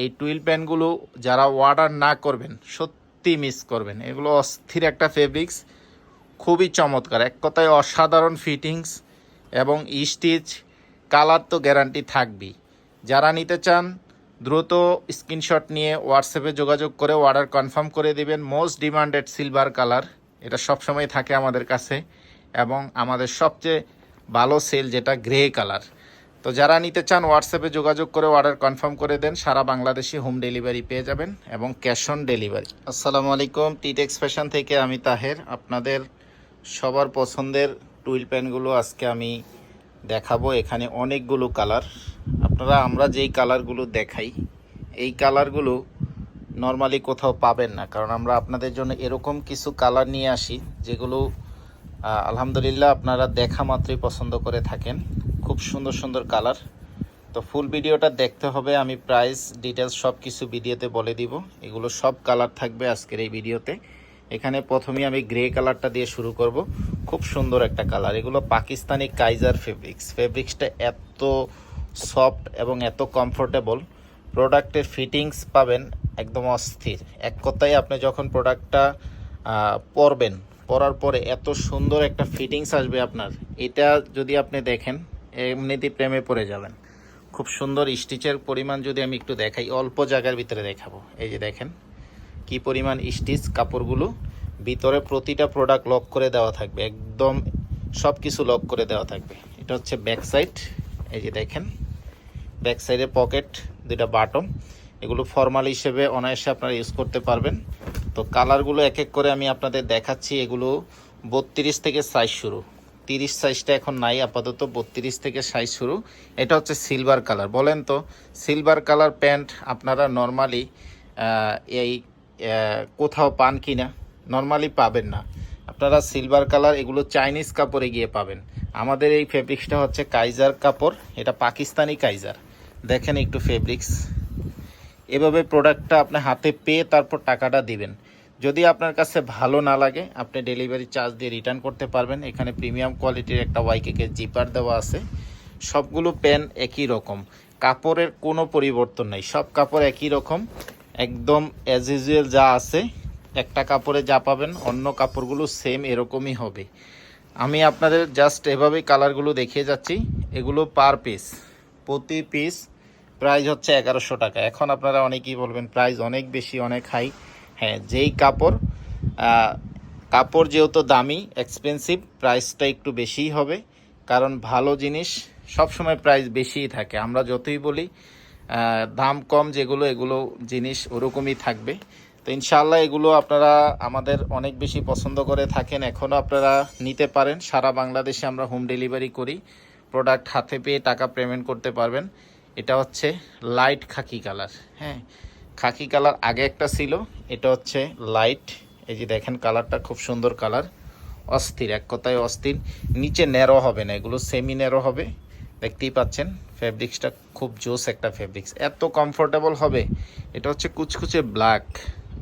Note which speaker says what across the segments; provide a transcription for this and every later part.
Speaker 1: এই টুইল প্যান্টগুলো যারা অর্ডার না করবেন, সত্যি মিস করবেন। এগুলো অস্থির একটা ফেব্রিক্স, খুবই চমৎকার। এক কথায় অসাধারণ ফিটিংস এবং স্টিচ, কালার তো গ্যারান্টি থাকবেই। যারা নিতে চান, দ্রুত স্ক্রিনশট নিয়ে হোয়াটসঅ্যাপে যোগাযোগ করে অর্ডার কনফার্ম করে দিবেন। মোস্ট ডিমান্ডেড সিলভার কালার, এটা সবসময় থাকে আমাদের কাছে এবং আমাদের সবচেয়ে ভালো সেল যেটা গ্রে কালার। তো যারা নিতে চান হোয়াটসঅ্যাপে যোগাযোগ করে অর্ডার কনফার্ম করে দেন, সারা বাংলাদেশে হোম ডেলিভারি পেয়ে যাবেন এবং ক্যাশ অন ডেলিভারি আসসালামু আলাইকুম টিটেক্স ফ্যাশন থেকে আমি তাহের। আপনাদের সবার পছন্দের টুইল প্যান্টগুলো আজকে আমি দেখাবো। এখানে অনেকগুলো কালার আপনারা, আমরা যেই কালারগুলো দেখাই, এই কালারগুলো নর্মালি কোথাও পাবেন না। কারণ আমরা আপনাদের জন্য এরকম কিছু কালার নিয়ে আসি, যেগুলো আলহামদুলিল্লাহ আপনারা দেখা মাত্রই পছন্দ করে থাকেন। খুব সুন্দর সুন্দর কালার। তো ফুল ভিডিওটা দেখতে হবে, আমি প্রাইস ডিটেলস সব কিছু ভিডিওতে বলে দিব। এগুলো সব কালার থাকবে আজকের এই ভিডিওতে। এখানে প্রথমেই আমি গ্রে কালারটা দিয়ে শুরু করব। খুব সুন্দর একটা কালার। এগুলো পাকিস্তানি কাইজার ফেব্রিক্স ফেব্রিক্সটা এত সফট এবং এত কমফোর্টেবল প্রোডাক্টের ফিটিংস পাবেন একদম অস্থির। এক কথায় আপনি যখন প্রোডাক্টটা পরবেন পরার পরে এত সুন্দর একটা ফিটিংস আসবে আপনার। এটা যদি আপনি দেখেন, এমনিতেই প্রেমে পড়ে যাবেন। খুব সুন্দর স্টিচের পরিমাণ যদি আমি একটু দেখাই, অল্প জায়গার ভিতরে দেখাবো। এই যে দেখেন, কি পরিমাণ স্টিচ কাপড়গুলো। ভিতরে প্রতিটা প্রোডাক্ট লক করে দেওয়া থাকবে, একদম সব কিছু লক করে দেওয়া থাকবে। এটা হচ্ছে ব্যাক সাইড এই যে দেখেন ব্যাক সাইডে পকেট দুইটা বাটম এগুলো ফর্মাল হিসেবে অনায়াসে আপনারা ইউজ করতে পারবেন। তো কালারগুলো এক এক করে আমি আপনাদের দেখাচ্ছি। এগুলো বত্রিশ থেকে সাইজ শুরু। তিরিশ সাইজটা এখন নাই, আপাতত বত্রিশ থেকে সাইজ শুরু। এটা হচ্ছে সিলভার কালার। বলেন তো, সিলভার কালার প্যান্ট আপনারা নর্মালি এই কোথাও পান কি না নর্মালি পাবেন না। আপনারা সিলভার কালার এগুলো চাইনিজ কাপড়ে গিয়ে পাবেন। আমাদের এই ফেব্রিক্সটা হচ্ছে কাইজার কাপড়, এটা পাকিস্তানি কাইজার। দেখেন একটু ফেব্রিক্স। এভাবে প্রোডাক্টটা আপনি হাতে পেয়ে তারপর টাকাটা দিবেন। যদি আপনার কাছে ভালো না লাগে, আপনি ডেলিভারি চার্জ দিয়ে রিটার্ন করতে পারবেন। এখানে প্রিমিয়াম কোয়ালিটির একটা ওয়াইকেকে জিপার দেওয়া আছে। সবগুলো পেন একই রকম। কাপড়ের কোনো পরিবর্তন নেই। সব কাপড় একই রকম। একদম অ্যাজ ইউজুয়াল যা আছে, একটা কাপড়ে যা পাবেন, অন্য কাপড়গুলো সেম এরকমই হবে। আমি আপনাদের জাস্ট এভাবেই কালারগুলো দেখিয়ে যাচ্ছি। এগুলো পার পিস প্রতি পিস প্রাইস হচ্ছে এগারোশো টাকা। এখন আপনারা অনেকেই বলবেন, প্রাইস অনেক বেশি, অনেক হাই। হ্যাঁ যেই কাপড় কাপড় যেহেতু দামি এক্সপেন্সিভ প্রাইসটা একটু বেশিই হবে। কারণ ভালো জিনিস সবসময় প্রাইস বেশিই থাকে। আমরা যতই বলি দাম কম যেগুলো, এগুলো জিনিস ওরকমই থাকবে। তো ইনশাল্লাহ এগুলো আপনারা আমাদের অনেক বেশি পছন্দ করে থাকেন এখনও আপনারা নিতে পারেন। সারা বাংলাদেশে আমরা হোম ডেলিভারি করি। প্রোডাক্ট হাতে পেয়ে টাকা পেমেন্ট করতে পারবেন। এটা হচ্ছে লাইট খাকি কালার হ্যাঁ খাকি কালার আগে একটা ছিল, এটা হচ্ছে লাইট এই যে দেখেন কালারটা খুব সুন্দর কালার অস্থির, এক কথায় অস্থির। নিচে ন্যারো হবে না, এগুলো সেমি ন্যারো হবে। দেখতেই পাচ্ছেন ফেব্রিক্সটা খুব জোস একটা ফেব্রিক্স এত কমফোর্টেবল হবে। এটা হচ্ছে কুচকুচে ব্ল্যাক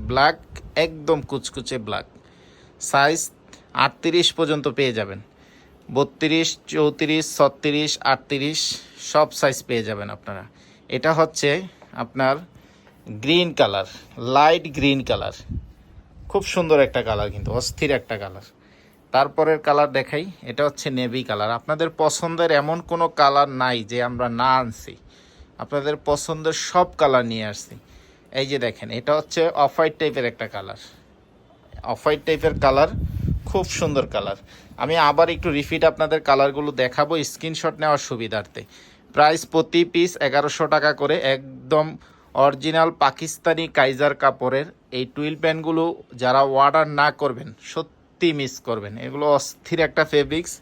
Speaker 1: ব্ল্যাক একদম কুচকুচে ব্ল্যাক সাইজ আটত্রিশ পর্যন্ত পেয়ে যাবেন। বত্রিশ, চৌত্রিশ, ছত্রিশ, আটত্রিশ, সব সাইজ পেয়ে যাবেন আপনারা। এটা হচ্ছে আপনার green colour light green colour খুব সুন্দর একটা কালার কিন্তু, অস্থির একটা কালার তারপরের কালার দেখাই, এটা হচ্ছে নেভি কালার আপনাদের পছন্দের এমন কোনো কালার নাই যে আমরা না আনছি। আপনাদের পছন্দের সব কালার নিয়ে আসছি। এই যে দেখেন, এটা হচ্ছে অফ হোয়াইট টাইপের একটা কালার অফ হোয়াইট টাইপের কালার খুব সুন্দর কালার আমি আবার একটু রিফিট আপনাদের কালারগুলো দেখাবো। স্ক্রিনশট নেওয়ার সুবিধার্থে। প্রাইস প্রতি পিস এগারোশো টাকা করে। একদম অরিজিনাল পাকিস্তানি কাইজার কাপড়ের। এই টুইল প্যান্টগুলো যারা অর্ডার না করবেন, সত্যি মিস করবেন। এগুলো অস্থির একটা ফেব্রিক্স।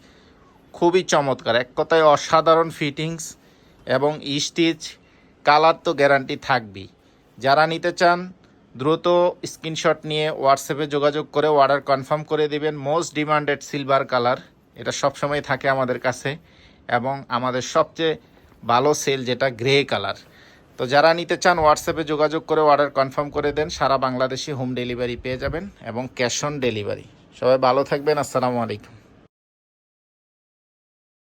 Speaker 1: খুবই চমৎকার। এক কথায় অসাধারণ ফিটিংস এবং স্টিচ, কালার তো গ্যারান্টি থাকবেই। যারা নিতে চান দ্রুত স্ক্রিনশট নিয়ে হোয়াটসঅ্যাপে যোগাযোগ করে অর্ডার কনফার্ম করে দিবেন মোস্ট ডিমান্ডেড সিলভার কালার। এটা সবসময় থাকে আমাদের কাছে এবং আমাদের সবচেয়ে ভালো সেল যেটা গ্রে কালার। তো যারা নিতে চান হোয়াটসঅ্যাপে যোগাযোগ করে অর্ডার কনফার্ম করে দেন, সারা বাংলাদেশি হোম ডেলিভারি পেয়ে যাবেন এবং ক্যাশ অন ডেলিভারি। সবাই ভালো থাকবেন, আসসালামু আলাইকুম।